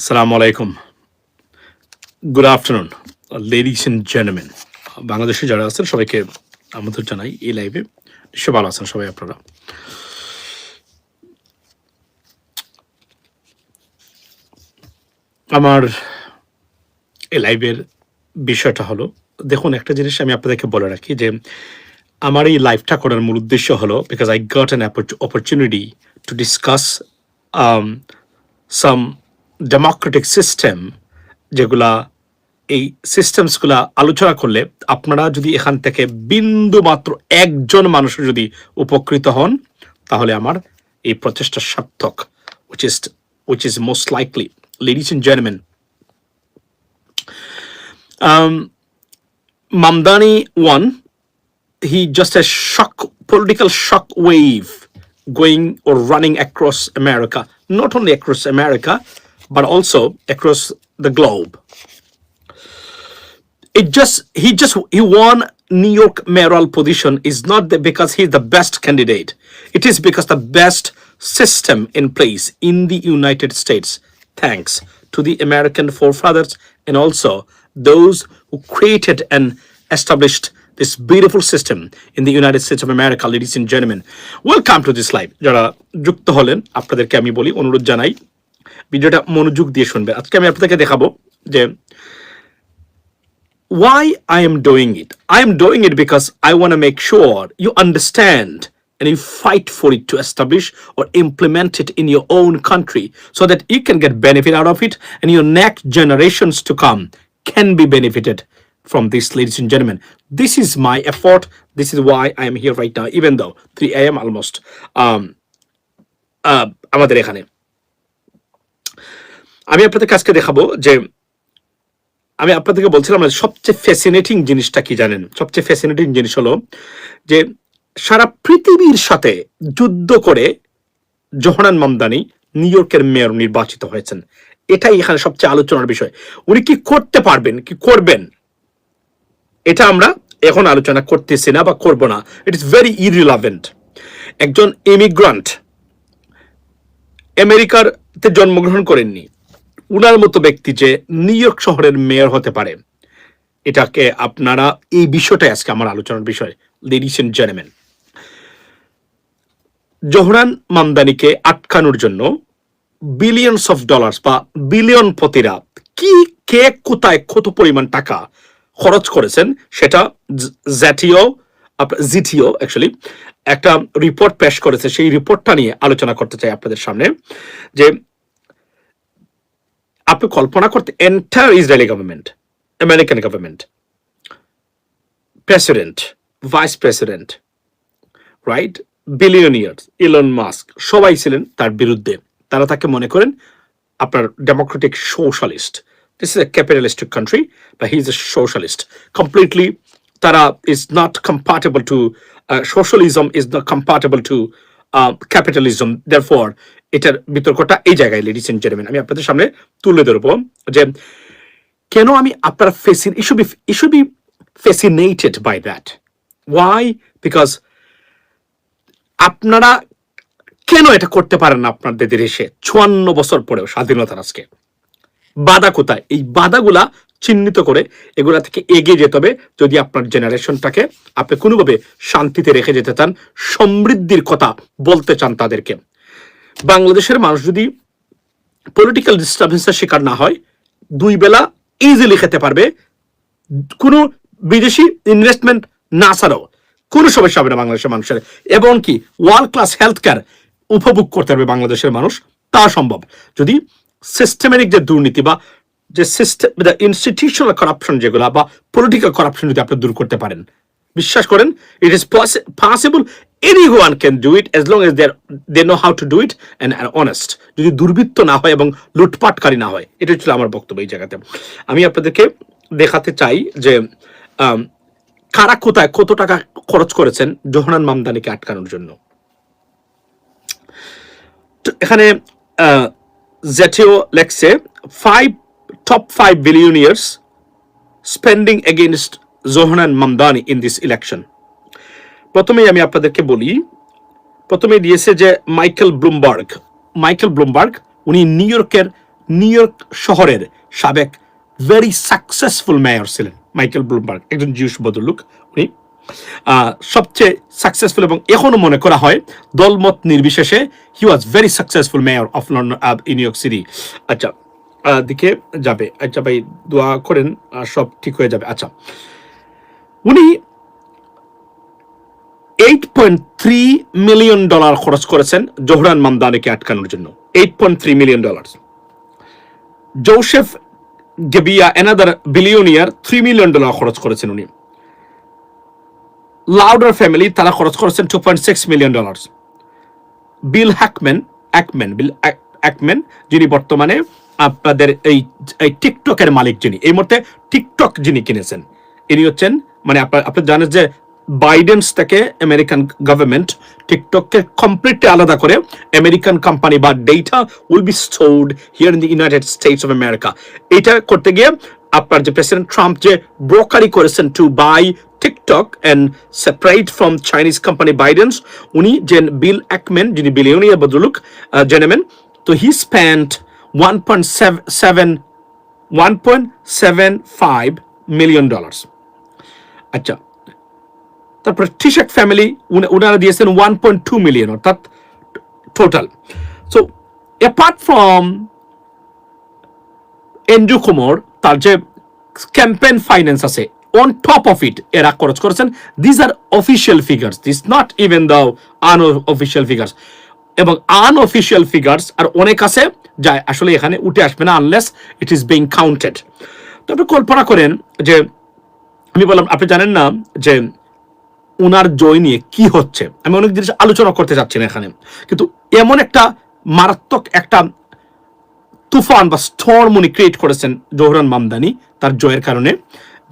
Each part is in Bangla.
Assalamu alaikum. Good afternoon, ladies and gentlemen. বাংলাদেশে যারা আছেন সবাইকে আমাদের জানাই এই লাইভে নিশ্চয় ভালো আছেন সবাই আপনারা আমার এই লাইভের বিষয়টা হলো দেখুন একটা জিনিস আমি আপনাদেরকে বলে রাখি যে আমার এই লাইভটা করার মূল উদ্দেশ্য হলো because I got an opportunity to discuss some democratic system যেগুলা এই সিস্টেমসগুলা আলোচনা করলে আপনারা যদি এখান থেকে বিন্দু মাত্র একজন মানুষ যদি উপকৃত হন, তাহলে আমার এই প্রচেষ্টা সার্থক which is which is most likely ladies in gentleman Mamdani one he just a shock political shock wave going on running across America not only across America but also across the globe. It just he just he won New York mayoral position is not the, because he's the best candidate. It is because the best system in place in the United States, thanks to the American forefathers and also those who created and established this beautiful system in the United States of America, ladies and gentlemen. Welcome to this live. যারা যুক্ত হলেন আপনাদেরকে আমি বলি অনুরোধ জানাই ভিডিওটা মনোযোগ দিয়ে শুনবেন আজকে আমি আপনাদেরকে দেখাবো যে why I am doing it. I am doing it because I want to make sure you understand and you fight for it to establish or implement it in your own country so that you can get benefit out of it and your next generations to come can be benefited from this, ladies and gentlemen. This is my effort. This is why I am here right now, even though 3 a.m. almost. Um, uh, আমাদের এখানে আমি আপনাদের কাছকে দেখাবো যে আমি আপনাদেরকে বলছিলাম সবচেয়ে ফ্যাসিনেটিং জিনিসটা কি জানেন? সবচেয়ে ফ্যাসিনেটিং জিনিস হলো যে সারা পৃথিবীর সাথে যুদ্ধ করে জোহরান মামদানি নিউ ইয়র্কের মেয়র নির্বাচিত হয়েছেন। এটাই এখানে সবচেয়ে আলোচনার বিষয়। উনি কি করতে পারবেন, কি করবেন, এটা আমরা এখন আলোচনা করতেছি না বা করব না। ইট ইস ভেরি ইরিলাভেন্ট একজন ইমিগ্রান্ট আমেরিকার জন্মগ্রহণ করেননি। উনার মতো ব্যক্তি যে নিউ ইয়র্ক শহরের মেয়র হতে পারে। এটাকে আপনারা এই বিষয়টাই আজকে আমার আলোচনার বিষয় লেডিস এন্ড জেন্টলম্যান জোহরান মামদানিকে আটকানোর জন্য বিলিয়নস অফ ডলার্স বা বিলিয়ন পতিরা কি, কে, কোথায় কত পরিমাণ টাকা খরচ করেছেন সেটা জ- জাতীয় জিটিও অ্যাকচুয়ালি একটা রিপোর্ট পেশ করেছে। সেই রিপোর্টটা নিয়ে আলোচনা করতে চাই আপনাদের সামনে যে আপনি কল্পনা করতে entire Israeli government American government president vice president right billionaires Elon Musk সবাই ছিলেন তার বিরুদ্ধে। তারা তাকে মনে করেন আপনার democratic socialist this is a capitalistic country বা he is a socialist completely তারা is not compatible to socialism is not compatible to capitalism therefore এটার বিতর্কটা এই জায়গায় লেডিস এন্ড জেন্টলম্যান আমি আপনাদের সামনে তুলে ধরবো যে কেন আমি আপনার ফেসিন issue be issue be fascinated by that why because আপনারা কেন এটা করতে পারেন না আপনাদের দেশে? চুয়ান্ন বছর পরেও স্বাধীনতার আজকে। বাধা কোথায়? এই বাধাগুলা চিহ্নিত করে এগুলা থেকে এগিয়ে যেতে হবে যদি আপনার জেনারেশনটাকে আপনি কোনোভাবে শান্তিতে রেখে যেতে চান, সমৃদ্ধির কথা বলতে চান তাদেরকে। বাংলাদেশের মানুষ যদি পলিটিক্যাল ডিস্টারবেন্সের শিকার না হয়, দুই বেলা ইজিলি খেতে পারবে। কোনো বিদেশি ইনভেস্টমেন্ট না ছাড়াও, কোনো সমস্যা হবে না বাংলাদেশের মানুষের। এবং কি ওয়ার্ল্ড ক্লাস হেলথ কেয়ার উপভোগ করতে পারবে বাংলাদেশের মানুষ। তা সম্ভব। যদি সিস্টেমেটিক যে দুর্নীতি বা যে সিস্টেম ইনস্টিটিউশনাল করাপশন যেগুলো বা পলিটিক্যাল করাপশন যদি আপনি দূর করতে পারেন, বিশ্বাস করেন it is possible one can do it as long as there they know how to do it and honest যদি দুর্বৃত্ত না হয় এবং লুটপাটকারী না হয় এটা ছিল আমার বক্তব্য এই জায়গাতে। আমি আপনাদেরকে দেখাতে চাই যে কারা কোথায় কত টাকা খরচ করেছেন জোহরান মামদানিকে আটকানোর জন্য। এখানে জাতীয় লেখছে five top five billion years spending against Zohran Mamdani in this election প্রথমেই আমি আপনাদেরকে বলি প্রথমে দিয়েছে যে মাইকেল ব্লুমবার্গ। মাইকেল ব্লুমবার্গ, উনি নিউ ইয়র্কের, নিউ ইয়র্ক শহরের সাবেক ভেরি সাকসেসফুল মেয়র ছিলেন, মাইকেল ব্লুমবার্গ, একজন জিউস বদলুক উনি। সবচেয়ে সাকসেসফুল এবং এখনও মনে করা হয়, দলমত নির্বিশেষে he was very successful mayor of London New York city আচ্ছা দিকে যাবে। আচ্ছা ভাই, দোয়া করেন সব ঠিক হয়ে যাবে। আচ্ছা উনি eight point three million dollar খরচ করেছেন জোহরান মামদানিকে আটকানোর জন্য। Eight point three million dollar Joseph Gebbia another billionaire three million dollar খরচ করেছেন উনি। লাউডার ফ্যামিলি, তারা খরচ করেছেন two point six million dollar Bill Hackman Ackman Bill Ackman যিনি বর্তমানে আপনাদের এই এই টিকটকের মালিক যিনি, এই মুহূর্তে টিকটক যিনি কিনেছেন, ইনি হচ্ছেন মানে আপনার আপনি জানেন যে বাইডেন্স থেকে আমেরিকান গভর্নমেন্ট টিকটককে কমপ্লিটলি আলাদা করে আমেরিকান কোম্পানি বা data will be stored here in the United States of America এটা করতে গিয়ে আপনার যে প্রেসিডেন্ট ট্রাম্প যে ব্রোকারি করেছেন to buy TikTok and separate from Chinese company ByteDance উনি যে বিল অ্যাকম্যান যিনি বিলিয়নিয়ার বদলুক জেনেমেন তো he spend one point seven one point seven five million dollars আচ্ছা তারপরে টিশেক ফ্যামিলি ওনারা দিয়েছেন ওয়ান পয়েন্ট টু মিলিয়ন অর্থাৎ total so apart from Andrew কুমোর তার যে ক্যাম্পেন ফাইন্যান্স আছে অন টপ অফ ইট এরা খরচ করেছেন। This are official figures this not even though unofficial figures এবং আনঅফিসিয়াল ফিগার্স আর অনেক আছে যা আসলে এখানে উঠে আসবে না unless it is being counted তো আপনি কল্পনা করেন যে, আমি বললাম, আপনি জানেন না যে উনার জয় নিয়ে কি হচ্ছে? আমি অনেক জিনিস আলোচনা করতে চাচ্ছি না এখানে। কিন্তু এমন একটা মারাত্মক একটা তুফান বা স্টর্ম উনি ক্রিয়েট করেছেন জোহরান মামদানি তার জয়ের কারণে,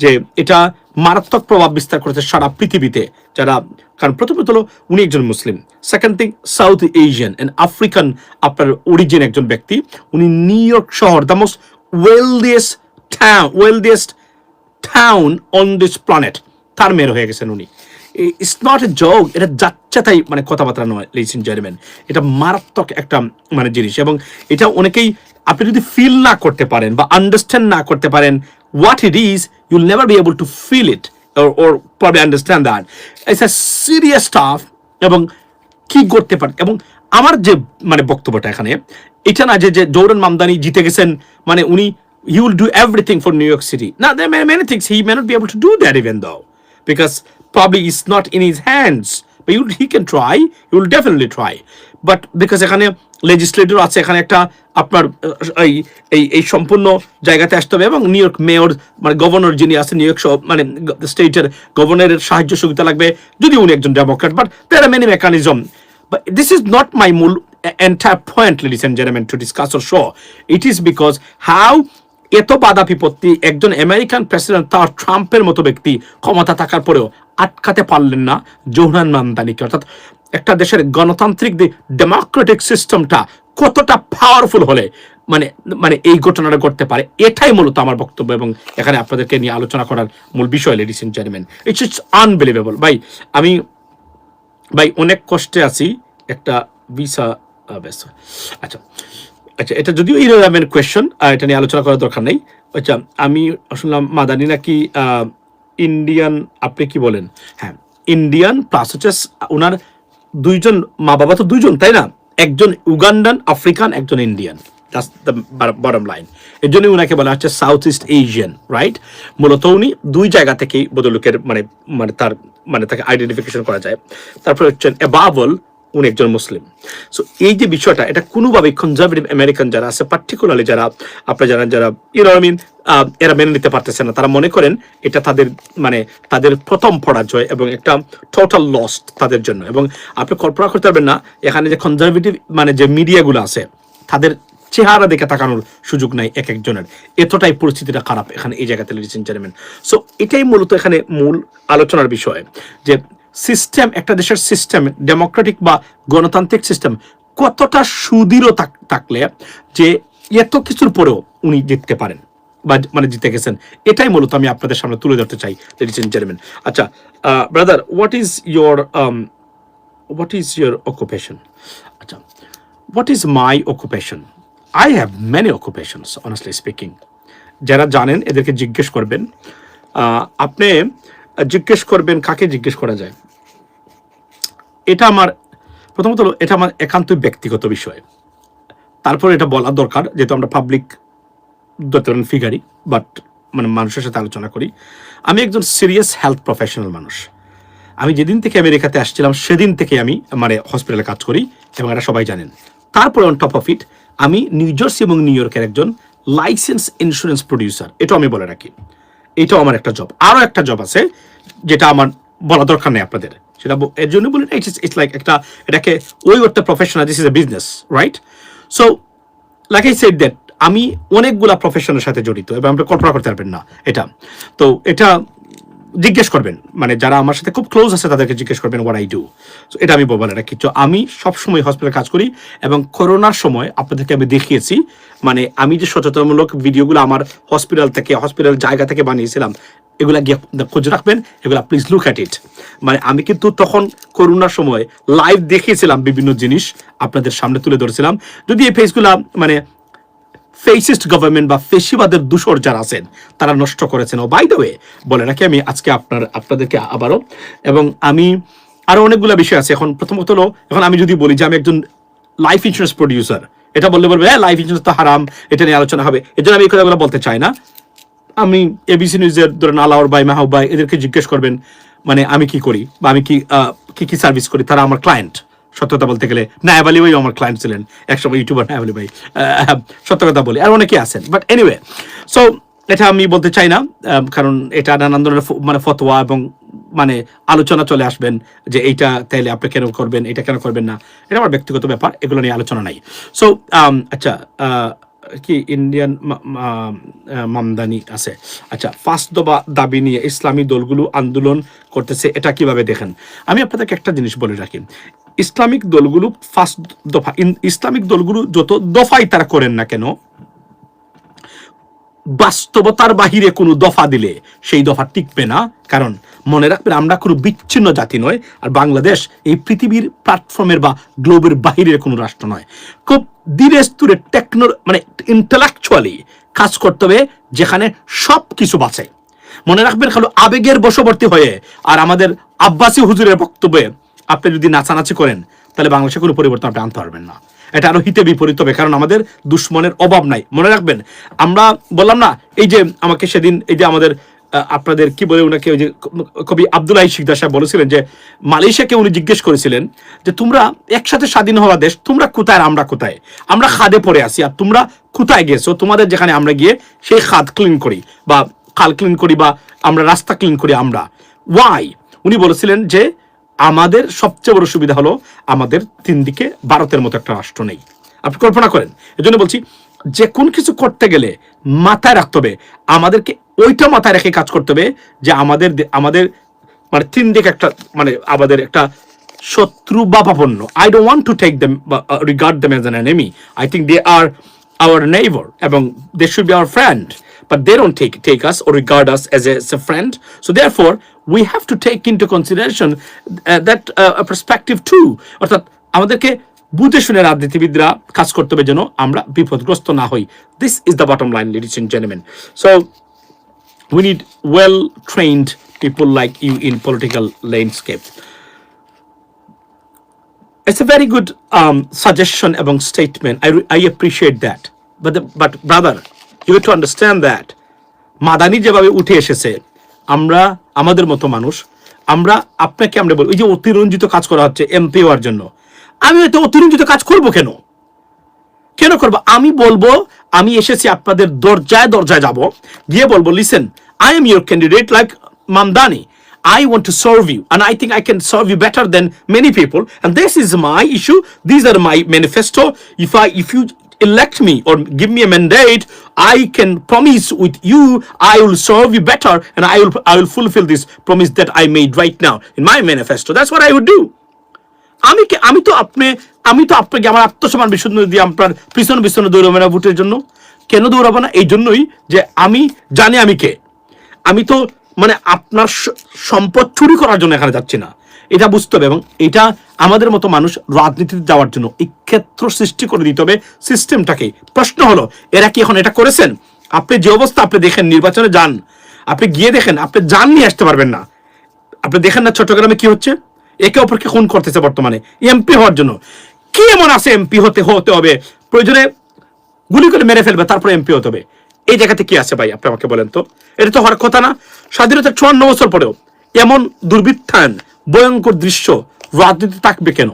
যে এটা মারাত্মক প্রভাব বিস্তার করেছে সারা পৃথিবীতে যারা, কারণ প্রথমত হলো উনি একজন মুসলিম। Second thing South Asian and African আপনার অরিজিন একজন ব্যক্তি। উনি নিউ ইয়র্ক শহর the most wealthiest town wealthiest town on this planet তার মেয়ের হয়ে গেছেন উনি। ইটস নট এ জগ এটা যাচ্ছে তাই মানে কথাবার্তা নয় লিস ইন জেন্টলম্যান এটা মারাত্মক একটা মানে জিনিস এবং এটা অনেকেই আপনি যদি ফিল না করতে পারেন বা আন্ডারস্ট্যান্ড না করতে পারেন what it is you'll never be able to feel it or probably understand that it's a serious stuff এবং কি করতে পারে, এবং আমার যে মানে বক্তব্যটা এখানে, এটা না যে যে জৌরন মামদানি জিতে গেছেন মানে উনি he will do everything for New York City না are many things, he may not be able to do that even though because probably it's not in his hands but you, he can try he will definitely try but because এখানে লেজিসলেটর আছে এখানে একটা আপনার এই এই এই সম্পূর্ণ জায়গাতে আসতে হবে এবং নিউ ইয়র্ক মেয়র মানে গভর্নর যিনি আছেন নিউ ইয়র্ক মানে স্টেটের গভর্নরের সাহায্য সুবিধা লাগবে যদি উনি একজন Democrat but there are many mechanism But this is not my mul entire point, ladies and gentlemen, to discuss or show. It is because how এত বাধা বিপত্তি, একজন আমেরিকান প্রেসিডেন্ট তার ট্রাম্পের মতো ব্যক্তি ক্ষমতা থাকার পরেও আটকাতে পারলেন না জোহরান মামদানিকে অর্থাৎ একটা দেশের গণতান্ত্রিক ডেমোক্রেটিক সিস্টেমটা কতটা পাওয়ারফুল হলে মানে মানে এই ঘটনাটা ঘটতে পারে, এটাই মূলত আমার বক্তব্য এবং এখানে আপনাদেরকে নিয়ে আলোচনা করার মূল বিষয় ladies and gentleman it's it's unbelievable ভাই, আমি, ভাই, অনেক কষ্টে আছি, একটা ভিসা আচ্ছা আচ্ছা এটা যদিও ইরোলামেন্ট কোয়েশ্চন এটা নিয়ে আলোচনা করার দরকার নেই। আচ্ছা আমি শুনলাম মাদানি নাকি ইন্ডিয়ান আপনি কি বলেন? হ্যাঁ ইন্ডিয়ান প্লাস হচ্ছে ওনার দুইজন মা বাবা তো দুইজন, তাই না? একজন উগান্ডান আফ্রিকান একজন ইন্ডিয়ান বটম লাইন এর জন্য উনাকে বলা হচ্ছে সাউথ ইস্ট এশিয়ান রাইট মূলত উনি দুই জায়গা থেকেই বদলুকের মানে মানে তার মানে তাকে আইডেন্টিফিকেশন করা যায়। তারপর হচ্ছেন এবাবল উনি একজন মুসলিম। সো এই যে বিষয়টা, এটা কোনোভাবেই কনজারভেটিভ আমেরিকান যারা আছে পার্টিকুলারলি যারা, আপনারা জানেন যারা ইউরোমিন এরা মেনে নিতে পারতেছে না। তারা মনে করেন এটা তাদের মানে তাদের প্রথম পরাজয় এবং একটা টোটাল লস্ট তাদের জন্য। এবং আপনি কল্পনা করতে পারবেন না, এখানে যে কনজারভেটিভ মানে যে মিডিয়াগুলো আছে, তাদের চেহারা দেখে তাকানোর সুযোগ নাই এক একজনের। এতটাই পরিস্থিতিটা খারাপ এখানে এই জায়গাতে লেডিস এন্ড জেন্টলম্যান সো এটাই মূলত এখানে মূল আলোচনার বিষয়, যে সিস্টেম একটা দেশের সিস্টেম ডেমোক্রেটিক বা গণতান্ত্রিক সিস্টেম কতটা সুদৃঢ় থাকলে যে এত কিছুর পরেও উনি জিততে পারেন বা মানে জিতে গেছেন। এটাই মূলত আমি আপনাদের সামনে তুলে ধরতে চাই লেডিস এন্ড জেন্টলম্যান আচ্ছা brother what is your what is your occupation আচ্ছা what is my occupation I have many occupations honestly speaking যারা জানেন, এদেরকে জিজ্ঞেস করবেন। আপনি জিজ্ঞেস করবেন, কাকে জিজ্ঞেস করা যায়? এটা আমার, প্রথমত হলো, এটা আমার একান্তই ব্যক্তিগত বিষয়। তারপর এটা বলা দরকার, যেহেতু আমরা পাবলিক ধরেন ফিগারই বাট মানে মানুষের সাথে আলোচনা করি। আমি একজন সিরিয়াস হেলথ প্রফেশনাল মানুষ। আমি যেদিন থেকে আমেরিকাতে আসছিলাম, সেদিন থেকে আমি মানে হসপিটালে কাজ করি, এবং এটা সবাই জানেন। তারপরে অন টপ অফ ইট আমি নিউ জার্সি এবং নিউ ইয়র্কের একজন লাইসেন্স ইন্স্যুরেন্স প্রডিউসার এটাও আমি বলে রাখি। এটাও আমার একটা জব আরও একটা জব আছে, যেটা আমার বলা দরকার নেই আপনাদের। সেটা এর জন্য বলি ইটস ইটস লাইক একটা, এটাকে ওই একটা professional this is a business right so like I said that আমি অনেকগুলা প্রফেশনের সাথে জড়িত, এবং আপনি কল্পনা করতে পারবেন না এটা। তো এটা জিজ্ঞেস করবেন। মানে যারা আমার সাথে খুব ক্লোজ আছে, তাদেরকে জিজ্ঞেস করবেন হোয়াট আই ডু এটা আমি বলে রাখি তো আমি সবসময় হসপিটালে কাজ করি এবং করোনার সময় আপনাদেরকে আমি দেখিয়েছি। মানে আমি যে সচেতনমূলক ভিডিওগুলো আমার হসপিটাল থেকে হসপিটাল জায়গা থেকে বানিয়েছিলাম, এগুলা গিয়ে খোঁজ রাখবেন, এগুলা প্লিজ লুক অ্যাট ইট মানে আমি কিন্তু তখন করোনার সময় লাইভ দেখিয়েছিলাম বিভিন্ন জিনিস আপনাদের সামনে তুলে ধরেছিলাম। যদি এই ফেসগুলা মানে ফেসিস্ট গভর্নমেন্ট বা ফেসিবাদের দূষর যারা আছেন, তারা নষ্ট করেছেন। ও বাই দ্য ওয়ে বলে নাকি আমি আজকে আপনার, আপনাদেরকে আবারও, এবং আমি আরও অনেকগুলো বিষয় আছে। এখন প্রথমত হলো, এখন আমি যদি বলি যে আমি একজন লাইফ ইন্স্যুরেন্স প্রডিউসার এটা বললে বলবে হ্যাঁ লাইফ ইন্স্যুরেন্স তো হারাম, এটা নিয়ে আলোচনা হবে। এই জন্য আমি এই কথাগুলো বলতে চাই না। আমি এবিসি নিউজের ধরেন আলাওর বাই মাহাব ভাই, এদেরকে জিজ্ঞেস করবেন মানে আমি কি করি? বা আমি কি কি সার্ভিস করি? তারা আমার ক্লায়েন্ট সত্যতা বলতে গেলে নায়াব আলী ভাই আমার ক্লায়েন্ট ছিলেন। একসময় ইউটিউবার নায়াব আলী ভাই সত্য কথা বলি। আর অনেকে আছেন। বাট এনিওয়ে সো এটা আমি বলতে চাই না কারণ এটা নানান ধরনের মানে ফতোয়া এবং মানে আলোচনা চলে আসবেন যে এইটা তাইলে আপনি কেন করবেন এটা কেন করবেন না। এটা আমার ব্যক্তিগত ব্যাপার এগুলো নিয়ে আলোচনা নাই। সো আচ্ছা আহ, কি ইন্ডিয়ান মামদানি আছে। আচ্ছা ফার্স্ট দবা দাবি নিয়ে ইসলামী দলগুলো আন্দোলন করতেছে এটা কীভাবে দেখেন? আমি আপনাদেরকে একটা জিনিস বলে রাখি। ইসলামিক দলগুলো ফার্স্ট দফা ইসলামিক দলগুলো যত দফাই তারা করেন না কেন, বাস্তবতার বাহিরে কোনো দফা দিলে সেই দফা টিকবে না। কারণ মনে রাখবেন, আমরা কোনো বিচ্ছিন্ন জাতি নয়, আর বাংলাদেশ এই পৃথিবীর প্ল্যাটফর্মের বা গ্লোবের বাহিরের কোনো রাষ্ট্র নয়। খুব ধীরে স্থিরে টেকনো মানে ইন্টালেকচুয়ালি কাজ করতে হবে, যেখানে সব কিছু বাঁচে। মনে রাখবেন, খালি আবেগের বশবর্তী হয়ে, আর আমাদের আব্বাসী হুজুরের বক্তব্যে আপনি যদি নাচানাচি করেন, তাহলে বাংলাদেশে কোনো পরিবর্তন আপনি আনতে পারবেন না। এটা আরও হিতে বিপরীত হবে, কারণ আমাদের দুশ্মনের অভাব নাই। মনে রাখবেন, আমরা বললাম না, এই যে আমাকে সেদিন এই যে আমাদের আপনাদের কি বলে ওনাকে, ওই যে কবি আব্দুল্লাহ শিকদার সাহেব বলেছিলেন যে, মালয়েশিয়াকে উনি জিজ্ঞেস করেছিলেন যে, তোমরা একসাথে স্বাধীন হওয়া দেশ, তোমরা কোথায় আমরা কোথায়? আমরা খাদে পড়ে আছি, আর তোমরা কোথায় গেছো তোমাদের যেখানে আমরা গিয়ে সেই খাদ ক্লিন করি, বা খাল ক্লিন করি, বা আমরা রাস্তা ক্লিন করি আমরা। ওয়াই উনি বলেছিলেন যে আমাদের সবচেয়ে বড় সুবিধা হলো আমাদের তিন দিকে ভারতের মতো একটা রাষ্ট্র নেই। আপনি কল্পনা করেন, এজন্য বলছি যে কোন কিছু করতে গেলে মাথায় রাখতে হবে, আমাদেরকে ওইটা মাথায় রেখে কাজ করতে হবে যে আমাদের আমাদের মানে তিন দিকে একটা মানে আমাদের একটা শত্রু বা পাপন্ন I don't want to take them regard them as an enemy I think they are our neighbor এবং দে should be our friend but they don't take take us or regard us as a, as a friend so therefore we have to take into consideration uh, that uh, a perspective too অর্থাৎ আমাদেরকে বুঝে শুনে রাজনীতিবিদরা কাজ করতে হবে যেন আমরা বিপদগ্রস্ত না হই this is the bottom line ladies and gentleman so we need well trained people like you in political landscape it's a very good um, suggestion এবং statement I, re- I appreciate that but the, but brother you to to that Mamdani যেভাবে উঠে এসেছে আমরা আমাদের মতো মানুষ আমরা আপনাকে আমরা বলি ওই যে অতিরঞ্জিত কাজ করা হচ্ছে এমপি হওয়ার জন্য আমি এত অতিরঞ্জিত কাজ করব কেন কেন করব আমি বলব আমি এসেছি আপনাদের দরজায় দরজায় যাব গিয়ে বলব listen I am your candidate like Mamdani I want to serve you, and I think I can serve you better than many people. And this is my issue. These are my manifesto. If I, if you elect me or give me a mandate, I can promise with you I will serve you better, and I will, I will fulfill this promise that I made right now in my manifesto. That's what I would do. আমি আমি তো আপনি আমি তো আপনাকে আমার আত্মসম্মান বিশুদ্ধ দিয়ে আপনার পিছনে পিছনে দৌড়াবো না ভোটের জন্য কেন দৌড়াবো না এই জন্যই যে আমি জানি আমি কে আমি তো মানে আপনার সম্পদ চুরি করার জন্য এখানে যাচ্ছি না এটা বুঝতে হবে এবং এটা আমাদের মতো মানুষ রাজনীতিতে যাওয়ার জন্য এই ক্ষেত্র সৃষ্টি করে দিতে হবে সিস্টেমটাকে। প্রশ্ন হলো, এরা কি এখন এটা করেছেন? আপনি যে অবস্থা আপনি দেখেন, নির্বাচনে যান। আপনি গিয়ে দেখেন, আপনি যান নিয়ে আসতে পারবেন না। আপনি দেখেন না চট্টগ্রামে কি হচ্ছে? একে অপরকে খুন করতেছে বর্তমানে। এমপি হওয়ার জন্য। কি এমন আছে এমপি হতে হতে হবে? প্রয়োজনে গুলি করে মেরে ফেলবে, তারপরে এমপি হতে হবে। এই জায়গাতে কি আছে ভাই, আপনি আমাকে বলেন তো? এটা তো হওয়ার কথা না। স্বাধীনতার চুয়ান্ন বছর পরেও এমন দুর্বৃত্তায়ন ভয়ঙ্কর দৃশ্য। রাজনীতি থাকবে কেন?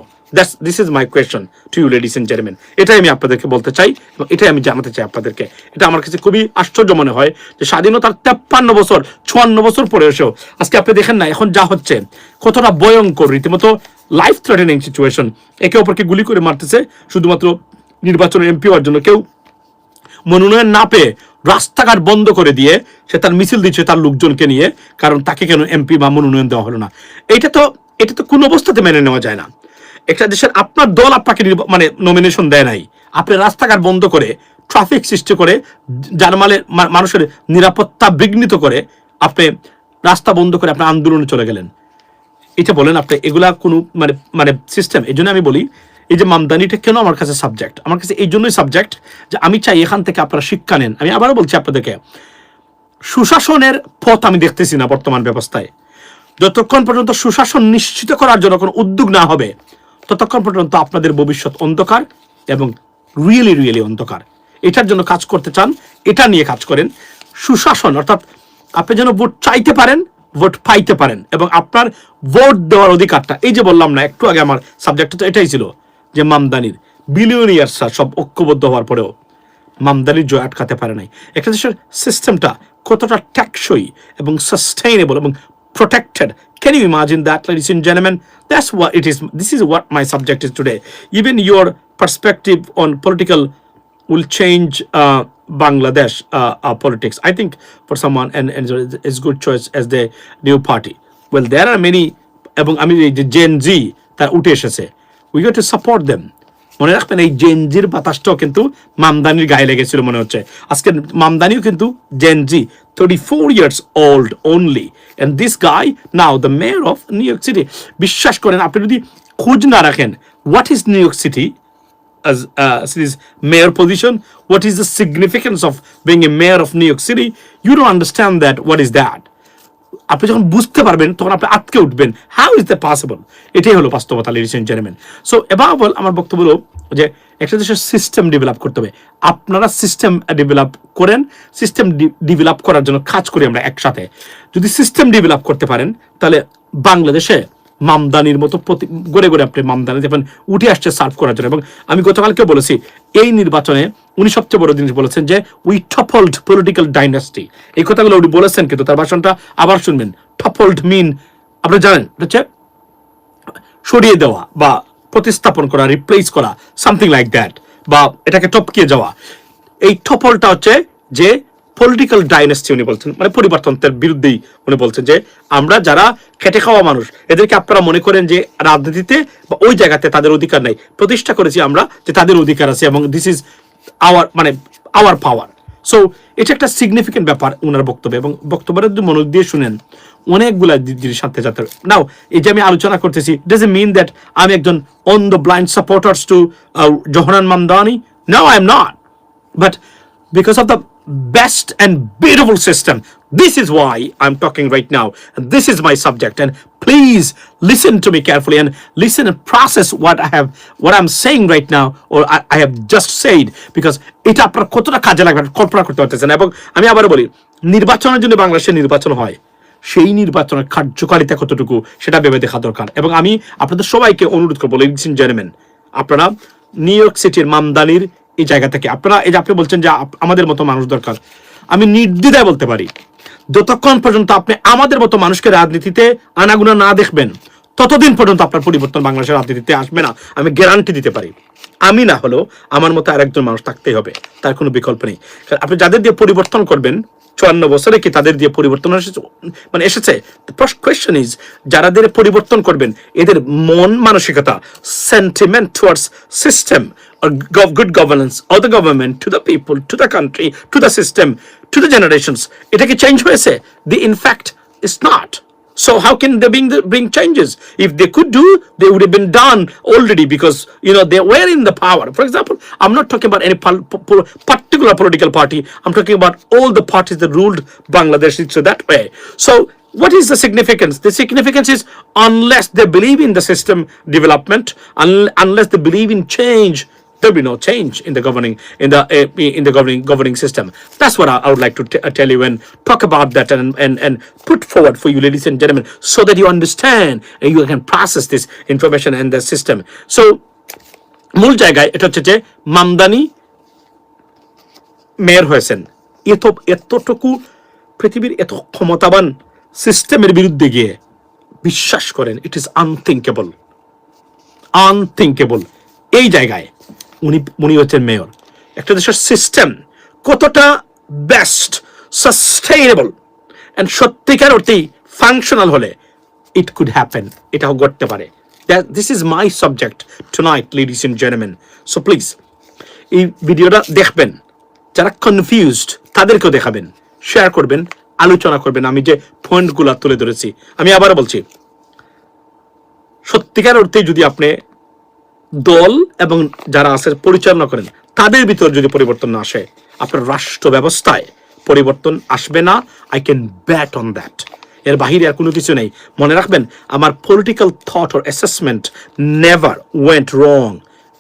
This is my question to you ladies and gentleman এটাই আমি আপনাদেরকে বলতে চাই এবং এটাই আমি জানাতে চাই আপনাদেরকে। এটা আমার কাছে খুবই আশ্চর্য মনে হয় যে স্বাধীনতার তেপ্পান্ন বছর, চুয়ান্ন বছর পরে এসেও আজকে আপনি দেখেন না, এখন যা হচ্ছে, কতটা ভয়ঙ্কর। রীতিমতো লাইফ থ্রেটেনিং সিচুয়েশন একে অপরকে গুলি করে মারতেছে, শুধুমাত্র নির্বাচনের এমপি হওয়ার জন্য। কেউ মনোনয়ন না পেয়ে রাস্তাঘাট বন্ধ করে দিয়ে সে তার মিছিল দিচ্ছে তার লোকজনকে নিয়ে, কারণ তাকে কেন এমপি বা মনোনয়ন দেওয়া হলো না। এটা তো এটা তো কোনো অবস্থাতে মেনে নেওয়া যায় না। একটা দেশের আপনার দল আপনাকে মানে নমিনেশন দেয় নাই। আপনি রাস্তাঘাট বন্ধ করে ট্রাফিক সৃষ্টি করে জানমালের মা- মানুষের নিরাপত্তা বিঘ্নিত করে আপনি রাস্তা বন্ধ করে আপনি আন্দোলনে চলে গেলেন। এটা বলেন আপনি, এগুলা কোনো মানে মানে সিস্টেম এই জন্য আমি বলি এই যে মামদানিটা কেন আমার কাছে সাবজেক্ট আমার কাছে এই জন্যই সাবজেক্ট যে আমি চাই এখান থেকে আপনারা শিক্ষা নেন। আমি আবারও বলছি আপনাদেরকে, সুশাসনের পথ আমি দেখতেছি না বর্তমান ব্যবস্থায়। যতক্ষণ পর্যন্ত সুশাসন নিশ্চিত করার জন্য কোনো উদ্যোগ না হবে, ততক্ষণ পর্যন্ত আপনাদের ভবিষ্যৎ অন্ধকার এবং রিয়েলি রিয়েলি অন্ধকার। এটার জন্য কাজ করতে চান, এটা নিয়ে কাজ করেন। সুশাসন, অর্থাৎ আপনি যেন ভোট চাইতে পারেন, ভোট পাইতে পারেন এবং আপনার ভোট দেওয়ার অধিকারটা, এই যে বললাম না, একটু আগে আমার সাবজেক্টটা তো এটাই ছিল। যে মামদানির বিলিয়নিয়ার্সরা সব ঐক্যবদ্ধ হওয়ার পরেও মামদানির জয় আটকাতে পারে নাই। একটা দেশের সিস্টেমটা কতটা ট্যাক্সই এবং সাস্টেইনেবল এবং protected can you imagine that is and জেনমেন that's what it is this is what my subject is today even your perspective on political will change Bangladesh politics I think for someone good choice as the new party well there are many এবং আমি যে জেন জি তার উঠে এসেছে। We got to support them মনে রাখবেন এই জেনজির বাতাসটাও কিন্তু মামদানির গায়ে লেগেছিল মনে হচ্ছে। আজকে মামদানিও কিন্তু Gen Z thirty four years old only and this guy now the mayor of New York City বিশ্বাস করেন আপনি যদি খোঁজ না রাখেন what is New York City as uh, city's mayor position? What is the significance of being a mayor of new york city? You don't understand that. What is that? আপনি যখন বুঝতে পারবেন, তখন আপনি আটকে উঠবেন। হাউ ইজ দ্য পসিবল এটাই হলো বাস্তবতা লেডিস এন্ড জেন্টলম্যান সো এবার আমার বক্তব্য হলো যে একটা দেশের সিস্টেম ডেভেলপ করতে হবে। আপনারা সিস্টেম ডেভেলপ করেন সিস্টেম ডেভেলপ করার জন্য কাজ করি আমরা একসাথে। যদি সিস্টেম ডেভেলপ করতে পারেন, তাহলে বাংলাদেশে মামদানির মতো প্রতি গড়ে গড়ে আপনি মামদানি দেখবেন উঠে আসছে সার্ভ করার জন্য। এবং আমি গতকালকে বলেছি, এই নির্বাচনে উনি সবচেয়ে বড় জিনিস বলেছেন যে উই টপল্ড পলিটিক্যাল ডাইনাস্টি এই কথাগুলো উনি বলেছেন, কিন্তু তার ভাষণটা আবার শুনবেন। টপল্ড মিন আপনি জানেন হচ্ছে সরিয়ে দেওয়া বা প্রতিস্থাপন করা রিপ্লেস করা সামথিং লাইক দ্যাট বা এটাকে টপকিয়ে যাওয়া। এই টপলটা হচ্ছে যে পলিটিক্যাল ডাইনেস্টি উনি বলছেন মানে পরিবর্তনের বিরুদ্ধেই উনি বলছেন যে আমরা যারা খেটে খাওয়া মানুষ, এদেরকে আপনারা মনে করেন যে রাজনীতিতে বা ওই জায়গাতে তাদের অধিকার নাই। প্রতিষ্ঠা করেছি আমরা যে তাদের অধিকার আছে এবং দিস ইজ আওয়ার মানে আওয়ার পাওয়ার সো এটা একটা সিগনিফিকেন্ট ব্যাপার ওনার বক্তব্য এবং বক্তব্যটা যদি মনোযোগ দিয়ে শুনেন, অনেকগুলা জিনিস সাথে যাতে নাও এই যে আমি আলোচনা করতেছি ডাজ এ মিন দ্যাট আমি একজন on the blind supporters to Zohran Mamdani no I am not but because of the best and beautiful system this is why i'm talking right now and this is my subject and please listen to me carefully and listen and process what i have what i'm saying right now or i, I have just said because এটা আপনার কতটা কাজে লাগবে কল্পনা করতে পারতেছেন এবং আমি আবার বলি নির্বাচনের জন্য বাংলাদেশে নির্বাচন হয় সেই নির্বাচনের কার্যকারিতা কতটুকু সেটা ভেবে দেখা দরকার এবং আমি আপনাদের সবাইকে অনুরোধ করব লেডিস এন্ড জেন্টলম্যান আপনারা নিউ ইয়র্ক সিটির মামদানির এই জায়গা থেকে। আপনারা এই যে আপনি বলছেন যে আমাদের মতো মানুষ দরকার। আমি নির্দ্বিধায় বলতে পারি, যতক্ষণ পর্যন্ত আপনি আমাদের মতো মানুষকে রাজনীতিতে আনাগুনা না দেখবেন, ততদিন পর্যন্ত আপনার পরিবর্তন বাংলাদেশের রাজনীতিতে আসবে না। আমি গ্যারান্টি দিতে পারি। আমি না হলেও আমার মতো আরেকজন মানুষ থাকতেই হবে, তার কোনো বিকল্প নেই। আপনি যাদের দিয়ে পরিবর্তন করবেন, চুয়ান্ন বছরে কি তাদের দিয়ে পরিবর্তন এসেছে? মানে এসেছে? ফার্স্ট কোয়েশ্চেন ইজ যারা দিয়ে পরিবর্তন করবেন, এদের মন মানসিকতা sentiment towards system good governance of the government to the people to the country to the system to the generations এটা কি চেঞ্জ হয়েছে the in fact is not So how can they bring the, bring changes? If they could do, they would have been done already because you know they were in the power. For example, I'm not talking about any pol- po- po- particular political party. I'm talking about all the parties that ruled Bangladesh so that way. So what is the significance? The significance is unless they believe in the system development, un- unless they believe in change, there'll be no change in the governing in the uh, in the governing governing system. That's what I, I would like to uh, tell you and talk about that and, and and put forward for you, ladies and gentlemen, so that you understand and you can process this information and the system. So মূল জায়গায় এটা হচ্ছে যে মামদানি মেয়র হয়েছেন এত এতটুকু পৃথিবীর এত ক্ষমতাবান সিস্টেমের বিরুদ্ধে গিয়ে বিশ্বাস করেন ইট ইজ আনথিঙ্কেবল আনথিঙ্কেবল এই জায়গায় উনি উনি হচ্ছেন মেয়র। একটা দেশের সিস্টেম কতটা বেস্ট সাস্টেইনেবল অ্যান্ড সত্যিকার অর্থেই ফাংশনাল হলে ইট কুড হ্যাপেন এটাও ঘটতে পারে। This is my subject tonight ladies and gentleman so please এই ভিডিওটা দেখবেন। যারা কনফিউজড তাদেরকেও দেখাবেন। শেয়ার করবেন, আলোচনা করবেন। আমি যে পয়েন্টগুলো তুলে ধরেছি, আমি আবারও বলছি, সত্যিকার অর্থে যদি আপনি দল এবং যারা আছে পরিচালনা করেন, তাদের ভিতর যদি পরিবর্তন না আসে, আপনার রাষ্ট্র ব্যবস্থায় পরিবর্তন আসবে না। I can bet on that এর বাহিরে আর কোনো কিছু নেই। মনে রাখবেন, আমার political thought or assessment never went wrong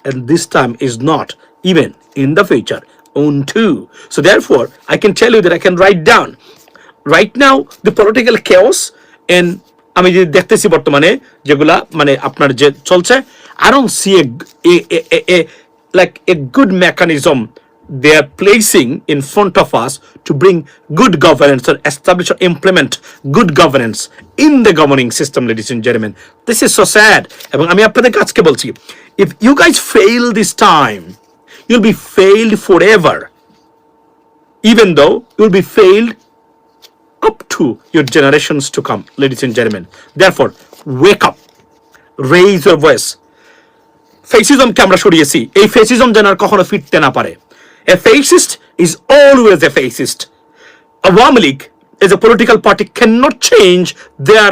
and this time is not even in the future on two. So therefore, i can tell you that i can write down. Right now, the political chaos and আমি যে দেখতেছি বর্তমানে, যেগুলা মানে আপনার যে চলছে I don't see a like a good mechanism they are placing in front of us to bring good governance or establish or implement good governance in the governing system ladies and gentlemen this is so sad এবং আমি আপনাদেরকে আজকে বলছি if you guys fail this time you'll be failed forever even though you'll be failed up to your generations to come, ladies and gentlemen. Therefore, wake up, raise your voice. ফেসিজমকে আমরা সরিয়েছি এই ফেসিজম যেন আর কখনো ফিরতে না পারে a fascist is always a fascist Awami League is a political party cannot change their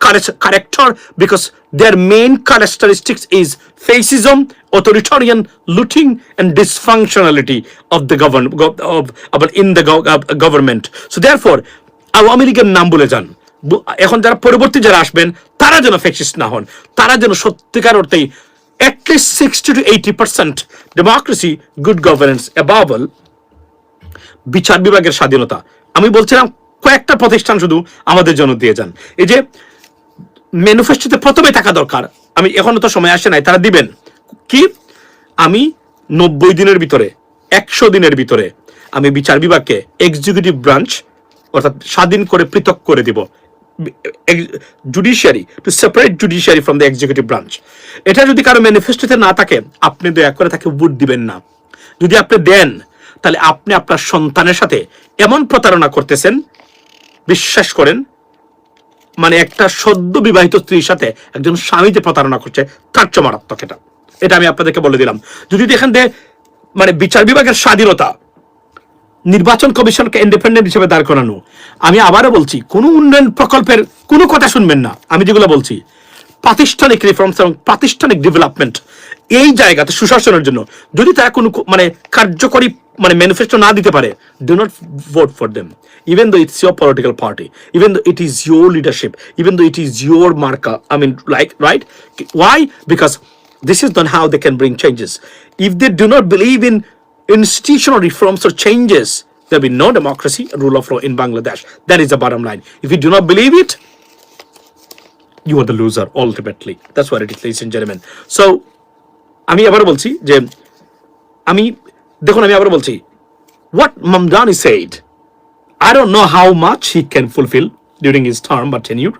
char- character because their main characteristics is fascism, authoritarian, looting, and dysfunctionality of the govern of, of in the gov- uh, government. So therefore, Awami লীগের নাম বলে যান এখন যারা পরবর্তী যারা আসবেন তারা যেন ফ্যাসিস্ট না হন তারা যেন সত্যিকার অর্থেই at least sixty to eighty percent democracy good governance অ্যাবাবল বিচার বিভাগের স্বাধীনতা আমি বলছিলাম কয়েকটা প্রতিষ্ঠান শুধু আমাদের জন্য দিয়ে যান এই যে ম্যানিফেস্টোতে প্রথমে থাকা দরকার আমি এখনও তো সময় আসে নাই তারা দিবেন কি আমি নব্বই দিনের ভিতরে একশো দিনের ভিতরে আমি বিচার বিভাগকে এক্সিকিউটিভ ব্রাঞ্চ অর্থাৎ স্বাধীন করে পৃথক করে দিব judiciary to separate judiciary from the executive branch এটা যদি কারও ম্যানিফেস্টোতে না থাকে, আপনি দয়া করে তাকে ভোট দিবেন না। যদি আপনি দেন, তাহলে আপনি আপনার সন্তানের সাথে এমন প্রতারণা করতেছেন, বিশ্বাস করেন মানে একটা সদ্য বিবাহিত স্ত্রীর সাথে একজন স্বামীতে প্রতারণা করছে, তার চেয়ে মারাত্মক এটা। এটা আমি আপনাদেরকে বলে দিলাম। যদি দেখেন যে মানে বিচার বিভাগের স্বাধীনতা নির্বাচন কমিশনকে ইন্ডিপেন্ডেন্ট হিসেবে দাঁড় করানো। আমি আবারও বলছি, কোনো উন্নয়ন প্রকল্পের কোনো কথা শুনবেন না। আমি যেগুলো বলছি, প্রাতিষ্ঠানিক রিফর্মস এবং প্রাতিষ্ঠানিক ডেভেলপমেন্ট এই জায়গাতে সুশাসনের জন্য। যদি তারা কোনো মানে কার্যকরী মানে ম্যানিফেস্টো না দিতে পারে do not vote for them even though it's your political party even though it is your leadership even though it is your মার্কা I mean like right why because this is not how they can bring changes. If they do not believe in institutional reforms or changes, there'll be no democracy, rule of law in Bangladesh. That is the bottom line. If you do not believe it, you are the loser ultimately. That's what it is, ladies and gentlemen. So, আমি আবার বলছি যে আমি দেখুন আমি আবার বলছি what Mamdani said I don't know how much he can fulfill during his term or tenure.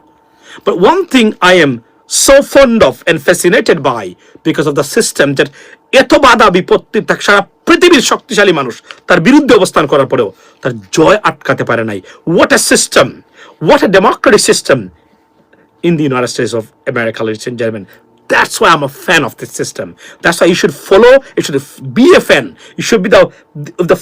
But one thing I am so fond of and fascinated by because of the system that এত বাধা বিপত্তি থাক সারা পৃথিবীর শক্তিশালী মানুষ তার বিরুদ্ধে অবস্থান করার পরেও তার জয় আটকাতে পারে নাই what a system what a democratic system in the United States of America, ladies and gentlemen. That's why I'm a fan of this system. That's why you should follow. You should be a fan. You should be the the